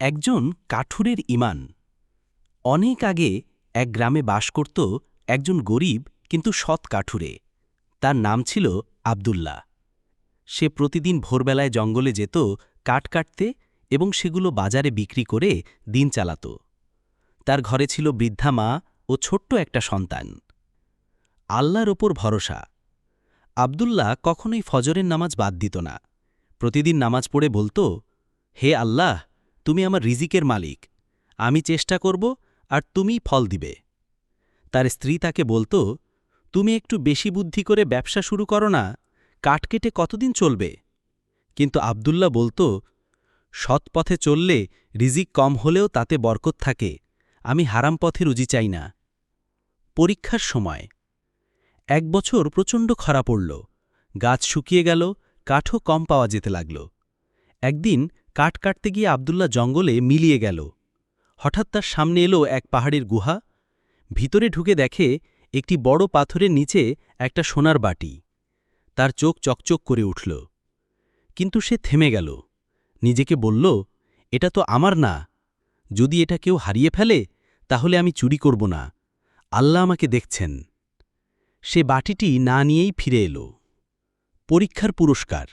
একজন কাঠুরের ইমান। অনেক আগে এক গ্রামে বাস করত একজন গরিব, কিন্তু সৎ কাঠুরে। তার নাম ছিল আবদুল্লাহ। সে প্রতিদিন ভোরবেলায় জঙ্গলে যেত, কাঠ কাটতে এবং সেগুলো বাজারে বিক্রি করে দিন চালাত। তার ঘরে ছিল বৃদ্ধা মা ও ছোট্ট একটা সন্তান। আল্লাহর ওপর ভরসা। আবদুল্লাহ কখনোই ফজরের নামাজ বাদ দিত না। প্রতিদিন নামাজ পড়ে বলতো, হে আল্লাহ তুমি আমার রিজিকের মালিক। আমি চেষ্টা করব আর তুমিই ফল দিবে। তার স্ত্রী তাকে বলতো, তুমি একটু বেশি বুদ্ধি করে ব্যবসা শুরু করো না, কাঠ কেটে কতদিন চলবে? কিন্তু আবদুল্লাহ বলতো, সৎ পথে চললে রিজিক কম হলেও তাতে বরকত থাকে, আমি হারাম পথে রুজি চাই না। পরীক্ষার সময়, এক বছর প্রচণ্ড খরা পড়ল, গাছ শুকিয়ে গেল, কাঠও কম পাওয়া যেতে লাগল। একদিন কাঠ কাটতে গিয়ে আবদুল্লাহ জঙ্গলে মিলিয়ে গেল। হঠাৎ তার সামনে এলো এক পাহাড়ের গুহা। ভিতরে ঢুকে দেখে একটি বড় পাথরের নিচে একটা সোনার বাটি। তার চোখ চকচক করে উঠল। কিন্তু সে থেমে গেল। নিজেকে বলল, এটা তো আমার না। যদি এটা কেউ হারিয়ে ফেলে, তাহলে আমি চুরি করব না। আল্লাহ আমাকে দেখছেন। সে বাটিটি না নিয়েই ফিরে এলো। পরীক্ষার পুরস্কার।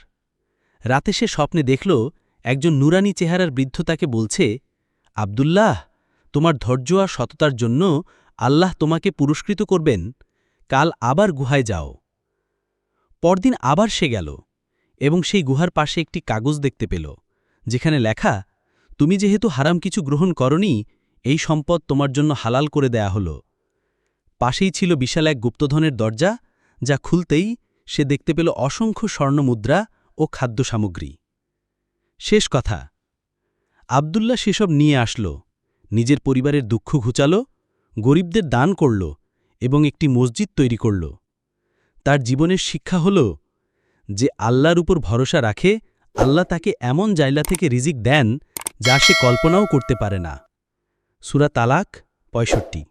রাতে সে স্বপ্নে দেখল একজন নুরানি চেহারার বৃদ্ধ তাকে বলছে, আবদুল্লাহ, তোমার ধৈর্য আর সততার জন্য আল্লাহ তোমাকে পুরস্কৃত করবেন। কাল আবার গুহায় যাও। পরদিন আবার সে গেল এবং সেই গুহার পাশে একটি কাগজ দেখতে পেল, যেখানে লেখা, তুমি যেহেতু হারাম কিছু গ্রহণ করনি, এই সম্পদ তোমার জন্য হালাল করে দেয়া হল। পাশেই ছিল বিশাল এক গুপ্তধনের দরজা, যা খুলতেই সে দেখতে পেল অসংখ্য স্বর্ণমুদ্রা ও খাদ্য সামগ্রী শেষ কথা। আবদুল্লাহ সেসব নিয়ে আসল, নিজের পরিবারের দুঃখ ঘুচাল, গরিবদের দান করল এবং একটি মসজিদ তৈরি করল। তার জীবনের শিক্ষা হল যে আল্লাহর উপর ভরসা রাখে, আল্লাহ তাকে এমন জায়লা থেকে রিজিক দেন যা সে কল্পনাও করতে পারে না। সুরা তালাক পঁয়ষট্টি।